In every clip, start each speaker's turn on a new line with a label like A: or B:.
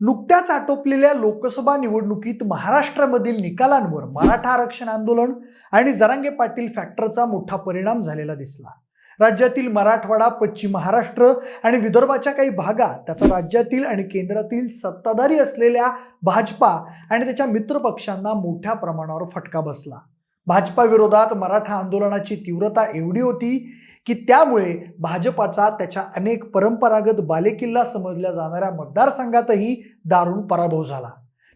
A: नुकत्याच आटोपलेल्या लोकसभा निवडणुकीत महाराष्ट्रामधील निकालांवर मराठा आरक्षण आंदोलन आणि जरांगे पाटील फॅक्टरचा मोठा परिणाम झालेला दिसला. राज्यातील मराठवाडा पश्चिम महाराष्ट्र आणि विदर्भाच्या काही भागात त्याचा राज्यातील आणि केंद्रातील सत्ताधारी असलेल्या भाजपा आणि त्याच्या मित्रपक्षांना मोठ्या प्रमाणावर फटका बसला. भाजपा विरोधात मराठा आंदोलनाची तीव्रता एवढी होती की त्यामुळे भाजपाचा त्याच्या अनेक परंपरागत बालेकिल्ला समजल्या जाणाऱ्या मतदारसंघातही दारुण पराभव झाला.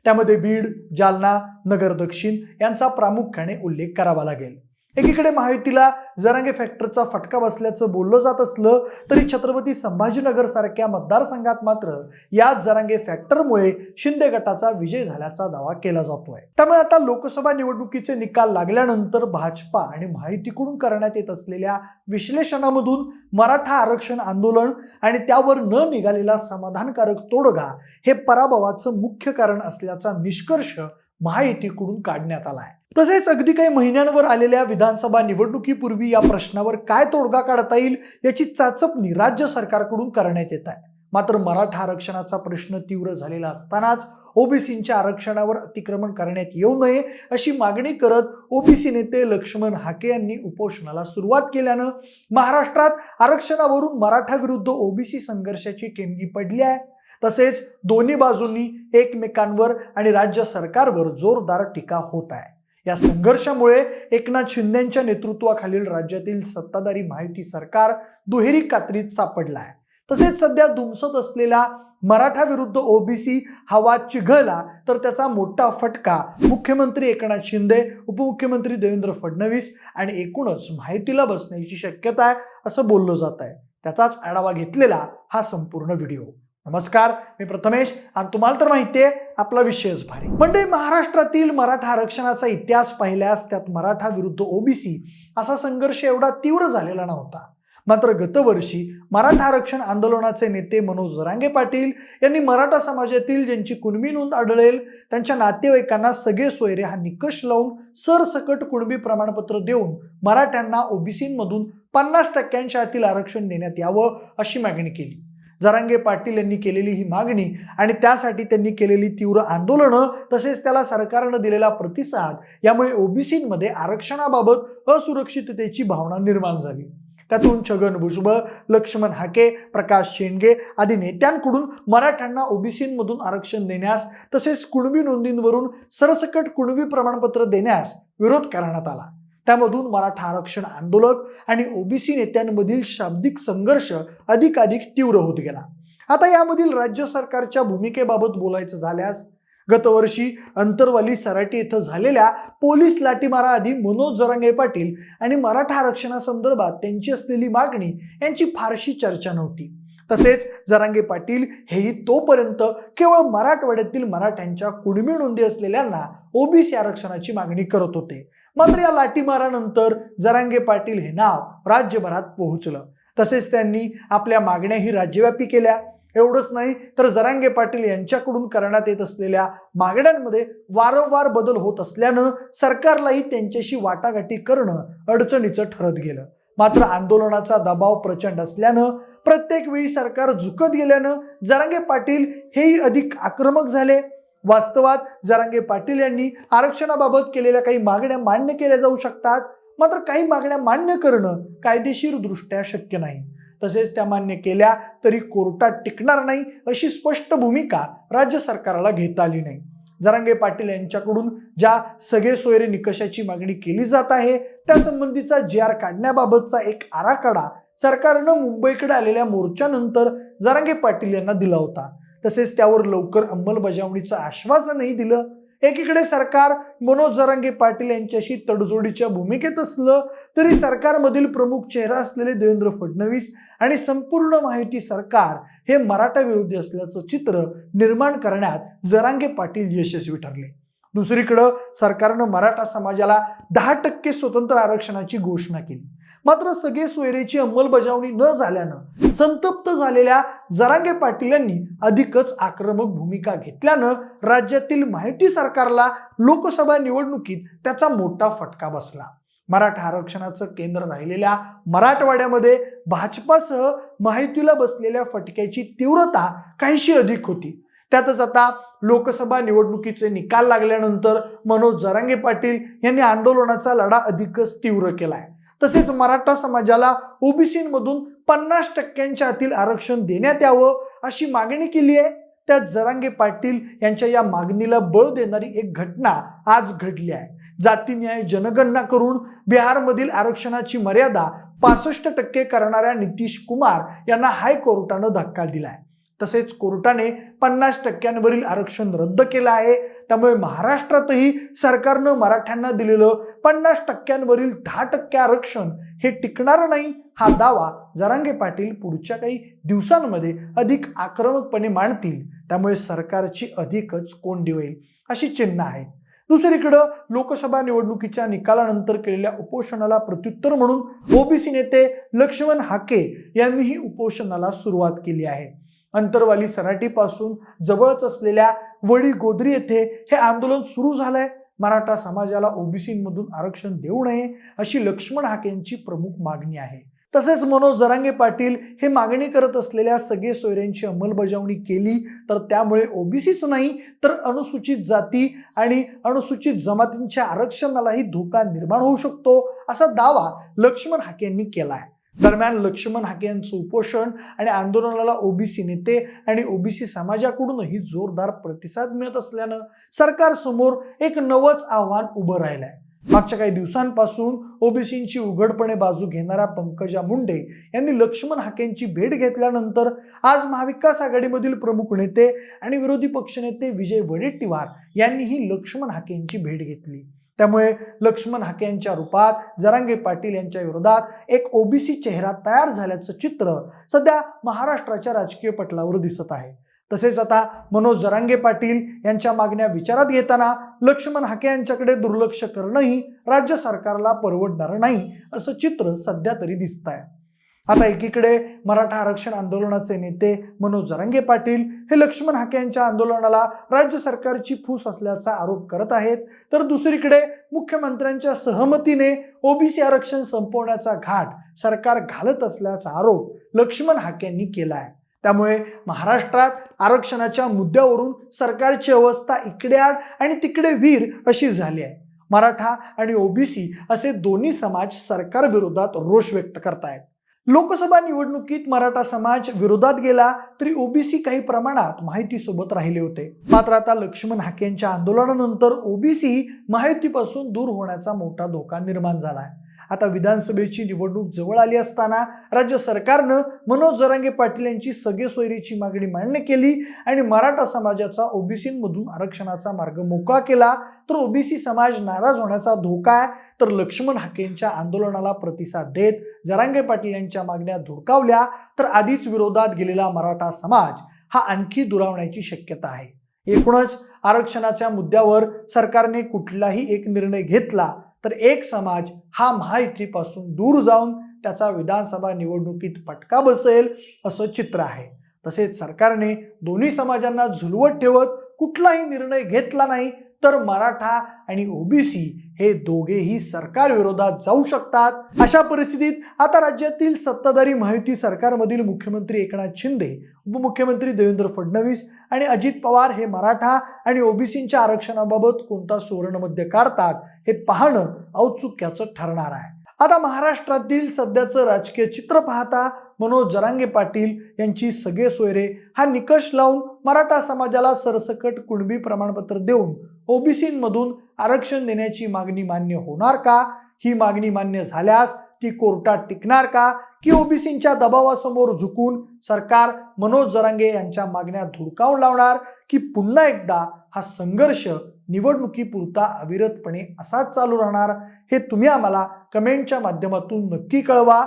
A: त्यामध्ये बीड जालना नगर दक्षिण यांचा प्रामुख्याने उल्लेख करावा लागेल. एकीकडे महायुतीला जरांगे फॅक्टरचा फटका बसल्याचं बोललं जात असलं तरी छत्रपती संभाजीनगर सारख्या मतदारसंघात मात्र या जरांगे फॅक्टरमुळे शिंदे गटाचा विजय झाल्याचा दावा केला जातोय. त्यामुळे आता लोकसभा निवडणुकीचे निकाल लागल्यानंतर भाजपा आणि महायुतीकडून करण्यात येत असलेल्या विश्लेषणामधून मराठा आरक्षण आंदोलन आणि त्यावर न निघालेला समाधानकारक तोडगा हे पराभवाचं मुख्य कारण असल्याचा निष्कर्ष महायुतीकडून काढण्यात आला आहे तसेच अगदी काही महिन्यांवर आलेल्या विधानसभा निवडणुकीपूर्वी या प्रश्नावर काय तोडगा काढता येईल याची चाचपणी राज्य सरकारकडून करण्यात येत आहे. मात्र मराठा आरक्षणाचा प्रश्न तीव्र झालेला असतानाच ओबीसींच्या आरक्षणावर अतिक्रमण करण्यात येऊ नये अशी मागणी करत ओबीसी नेते लक्ष्मण हाके यांनी उपोषणाला सुरुवात केल्यानं महाराष्ट्रात आरक्षणावरून मराठा विरुद्ध ओबीसी संघर्षाची ठेणगी पडली आहे. तसेच दोन्ही बाजूंनी एकमेकांवर आणि राज्य सरकारवर जोरदार टीका होत आहे. या संघर्षामुळे एकनाथ शिंदेच्या नेतृत्वाखालील राज्यातील सत्ताधारी माहिती सरकार दुहेरी कात्रीत सापडला आहे तसेच सध्या दुमसत असलेला मराठा विरुद्ध ओबीसी हवा चिघळला तर त्याचा मोठा फटका मुख्यमंत्री एकनाथ शिंदे उपमुख्यमंत्री देवेंद्र फडणवीस आणि एकूणच माहितीला बसण्याची शक्यता आहे असं बोललं जात आहे त्याचाच आढावा घेतलेला हा संपूर्ण व्हिडिओ. नमस्कार मी प्रथमेश आणि तुम्हाला तर माहिती आहे आपला विषयच भारी. म्हणजे महाराष्ट्रातील मराठा आरक्षणाचा इतिहास पाहिल्यास त्यात मराठा विरुद्ध ओबीसी असा संघर्ष एवढा तीव्र झालेला नव्हता. मात्र गतवर्षी मराठा आरक्षण आंदोलनाचे नेते मनोज जरांगे पाटील यांनी मराठा समाजातील ज्यांची कुणबी नोंद आढळेल त्यांच्या नातेवाईकांना सगळे सोयरे हा निकष लावून सरसकट कुणबी प्रमाणपत्र देऊन मराठ्यांना ओबीसीमधून पन्नास टक्क्यांच्या आतील आरक्षण देण्यात यावं अशी मागणी केली. जरांगे पाटील यांनी केलेली ही मागणी आणि त्यासाठी त्यांनी केलेली तीव्र आंदोलनं तसेच त्याला सरकारनं दिलेला प्रतिसाद यामुळे ओबीसीमध्ये आरक्षणाबाबत असुरक्षिततेची भावना निर्माण झाली. त्यातून छगन भुजबळ लक्ष्मण हाके प्रकाश शेंडगे आदी नेत्यांकडून मराठ्यांना ओबीसीमधून आरक्षण देण्यास तसेच कुणबी नोंदींवरून सरसकट कुणबी प्रमाणपत्र देण्यास विरोध करण्यात आला. त्यामधून मराठा आरक्षण आंदोलक आणि ओबीसी नेत्यांमधील शाब्दिक संघर्ष अधिकाधिक तीव्र होत गेला. आता यामधील राज्य सरकारच्या भूमिकेबाबत बोलायचं झाल्यास गतवर्षी अंतरवाली सराटी इथं झालेल्या पोलीस लाठीमाराआधी मनोज जरांगे पाटील आणि मराठा आरक्षणासंदर्भात त्यांची असलेली मागणी यांची फारशी चर्चा नव्हती. तसेच जरांगे पाटील हेही तोपर्यंत केवळ मराठवाड्यातील मराठ्यांच्या कुडमी नोंदी असलेल्यांना ओबीसी आरक्षणाची मागणी करत होते. मात्र या लाठीमारानंतर जरांगे पाटील हे नाव राज्यभरात पोहोचलं. तसेच त्यांनी आपल्या मागण्याही राज्यव्यापी केल्या. एवढंच नाही तर जरांगे पाटील यांच्याकडून करण्यात येत असलेल्या मागण्यांमध्ये वारंवार बदल होत असल्यानं सरकारलाही त्यांच्याशी वाटाघाटी करणं अडचणीचं ठरत गेलं. मात्र आंदोलनाचा दबाव प्रचंड असल्यानं प्रत्येक वेळी सरकार झुकत गेल्यानं जरांगे पाटील हेही अधिक आक्रमक झाले. वास्तवात जरांगे पाटील यांनी आरक्षणाबाबत केलेल्या काही मागण्या मान्य केल्या जाऊ शकतात. मात्र काही मागण्या मान्य करणं कायदेशीरदृष्ट्या शक्य नाही. तसेच त्या मान्य केल्या तरी कोर्टात टिकणार नाही अशी स्पष्ट भूमिका राज्य सरकारला घेता आली नाही. जरांगे पाटील यांच्याकडून ज्या सगळे सोयरे निकषाची मागणी केली जात आहे त्यासंबंधीचा जे आर काढण्याबाबतचा एक आराखडा सरकारनं मुंबईकडे आलेल्या मोर्चानंतर जरांगे पाटील यांना दिला होता. तसेच त्यावर लवकर अंमलबजावणीचं आश्वासनही दिलं. एकीकडे सरकार मनोज जरांगे पाटील यांच्याशी तडजोडीच्या भूमिकेत असलं तरी सरकारमधील प्रमुख चेहरा असलेले देवेंद्र फडणवीस आणि संपूर्ण माहिती सरकार हे मराठा विरोधी असल्याचं चित्र निर्माण करण्यात जरांगे पाटील यशस्वी ठरले. दुसरीकडं सरकारनं मराठा समाजाला दहा टक्के स्वतंत्र आरक्षणाची घोषणा केली. मात्र सगळे सोयरेची अंमलबजावणी न झाल्यानं संतप्त झालेल्या जरांगे पाटील यांनी अधिकच आक्रमक भूमिका घेतल्यानं राज्यातील माहिती सरकारला लोकसभा निवडणुकीत त्याचा मोठा फटका बसला. मराठा आरक्षणाचं केंद्र राहिलेल्या मराठवाड्यामध्ये भाजपासह माहितीला बसलेल्या फटक्याची तीव्रता काहीशी अधिक होती. त्यातच आता लोकसभा निवडणुकीचे निकाल लागल्यानंतर मनोज जरांगे पाटील यांनी आंदोलनाचा लढा अधिकच तीव्र केला आहे तसेच मराठा समाजाला ओबीसीमधून पन्नास टक्क्यांच्या आतील आरक्षण देण्यात यावं अशी मागणी केली आहे. त्यात जरांगे पाटील यांच्या या मागणीला बळ देणारी एक घटना आज घडली आहे. जाती न्याय जनगणना करून बिहारमधील आरक्षणाची मर्यादा पासष्ट टक्के करणाऱ्या नितीश कुमार यांना हायकोर्टानं धक्का दिला आहे तसेच कोर्टाने पन्नास टक्क्यांवरील आरक्षण रद्द केलं आहे. त्यामुळे महाराष्ट्रातही सरकारनं मराठ्यांना दिलेलं पन्नास टक्क्यांवरील दहा टक्के आरक्षण हे टिकणार नाही हा दावा जरांगे पाटील पुढच्या काही दिवसांमध्ये अधिक आक्रमकपणे मांडतील. त्यामुळे सरकारची अधिकच कोंडी होईल अशी चिन्ह आहेत. दुसरीकडं लोकसभा निवडणुकीच्या निकालानंतर केलेल्या उपोषणाला प्रत्युत्तर म्हणून ओबीसी नेते लक्ष्मण हाके यांनीही उपोषणाला सुरुवात केली आहे. अंतरवाली सराटीपासून जवळच असलेल्या वडी गोदरी येथे हे आंदोलन सुरू झालंय. मराठा समाजाला ओबीसीमधून आरक्षण देऊ नये अशी लक्ष्मण हाकेंची प्रमुख मागणी आहे. तसेच मनोज जरांगे पाटील हे मागणी करत असलेल्या सगळे सोयऱ्यांची अंमलबजावणी केली तर त्यामुळे ओबीसीच नाही तर अनुसूचित जाती आणि अनुसूचित जमातींच्या आरक्षणालाही धोका निर्माण होऊ शकतो असा दावा लक्ष्मण हाके यांनी केला आहे दरम्यान लक्ष्मण हाके यांचं उपोषण आणि आंदोलनाला ओबीसी नेते आणि ओबीसी समाजाकडूनही जोरदार प्रतिसाद मिळत असल्यानं सरकारसमोर एक नवंच आव्हान उभं राहिलं आहे मागच्या काही दिवसांपासून ओबीसींची उघडपणे बाजू घेणाऱ्या पंकजा मुंडे यांनी लक्ष्मण हाकेंची भेट घेतल्यानंतर आज महाविकास आघाडीमधील प्रमुख नेते आणि विरोधी पक्षनेते विजय वडेट्टीवार यांनीही लक्ष्मण हाकेंची भेट घेतली. त्यामुळे लक्ष्मण हाके यांच्या रूपात जरांगे पाटील यांच्या विरोधात एक ओबीसी चेहरा तयार झाल्याचं चित्र सध्या महाराष्ट्राच्या राजकीय पटलावर दिसत आहे. तसेच आता मनोज जरांगे पाटील यांच्या मागण्या विचारात घेताना लक्ष्मण हाके यांच्याकडे दुर्लक्ष करणंही राज्य सरकारला परवडणार नाही असं चित्र सध्या तरी दिसत आहे आता एकीकडे मराठा आरक्षण आंदोलनाचे नेते मनोज जरांगे पाटील हे लक्ष्मण हाके यांच्या आंदोलनाला राज्य सरकारची फूस असल्याचा आरोप करत आहेत. तर दुसरीकडे मुख्यमंत्र्यांच्या सहमतीने ओबीसी आरक्षण संपवण्याचा घाट सरकार घालत असल्याचा आरोप लक्ष्मण हाके यांनी केला आहे त्यामुळे महाराष्ट्रात आरक्षणाच्या मुद्द्यावरून सरकारची अवस्था इकडे आड आणि तिकडे वीर अशी झाली आहे. मराठा आणि ओबीसी असे दोन्ही समाज सरकारविरोधात रोष व्यक्त करतायत. लोकसभा निवडणुकीत मराठा समाज विरोधात गेला तरी ओबीसी काही प्रमाणात माहितीसोबत राहिले होते. मात्र आता लक्ष्मण हाके यांच्या आंदोलनानंतर ओबीसी माहितीपासून दूर होण्याचा मोठा धोका निर्माण झाला आहे आता विधानसभेची निवडणूक जवळ आली असताना राज्य सरकारनं मनोज जरांगे पाटील यांची सगळे सोयरीची मागणी मान्य केली आणि मराठा समाजाचा ओबीसीमधून आरक्षणाचा मार्ग मोकळा केला. तर ओबीसी समाज नाराज होण्याचा धोका आहे. तर लक्ष्मण हाकेंच्या आंदोलनाला प्रतिसाद देत जरांगे पाटील यांच्या मागण्या धुडकावल्या. तर आधीच विरोधात गेलेला मराठा समाज हा आणखी दुरावण्याची शक्यता आहे. एकूणच आरक्षणाच्या मुद्द्यावर सरकारने कुठलाही एक निर्णय घेतला तर एक समाज हा महायुतीपासून दूर जाऊन त्याचा विधानसभा निवडणुकीत फटका बसेल असं चित्र आहे. तसेच सरकारने दोन्ही समाजांना झुलवत ठेवत कुठलाही निर्णय घेतला नाही तर मराठा आणि ओबीसी हे दोघेही सरकार विरोधात जाऊ शकतात. अशा परिस्थितीत आता राज्यातील सत्ताधारी महायुती सरकारमधील मुख्यमंत्री एकनाथ शिंदे उपमुख्यमंत्री देवेंद्र फडणवीस आणि अजित पवार हे मराठा आणि ओबीसींच्या आरक्षणाबाबत कोणता सुवर्णमध्य काढतात हे पाहणं औत्सुक्याचं ठरणार आहे. आता महाराष्ट्रातील सध्याचं राजकीय चित्र पाहता मनोज जरांगे पाटील यांची सगळे सोयरे हा निकष लावून मराठा समाजाला सरसकट कुणबी प्रमाणपत्र देऊन ओबीसीमधून आरक्षण देण्याची मागणी मान्य होणार का? ही मागणी मान्य झाल्यास ती कोर्टात टिकणार का? की ओबीसींच्या दबावासमोर झुकून सरकार मनोज जरांगे यांच्या मागण्या धुडकावून लावणार? की पुन्हा एकदा हा संघर्ष निवडणुकीपुरता अविरतपणे असाच चालू राहणार? हे तुम्ही आम्हाला कमेंटच्या माध्यमातून नक्की कळवा.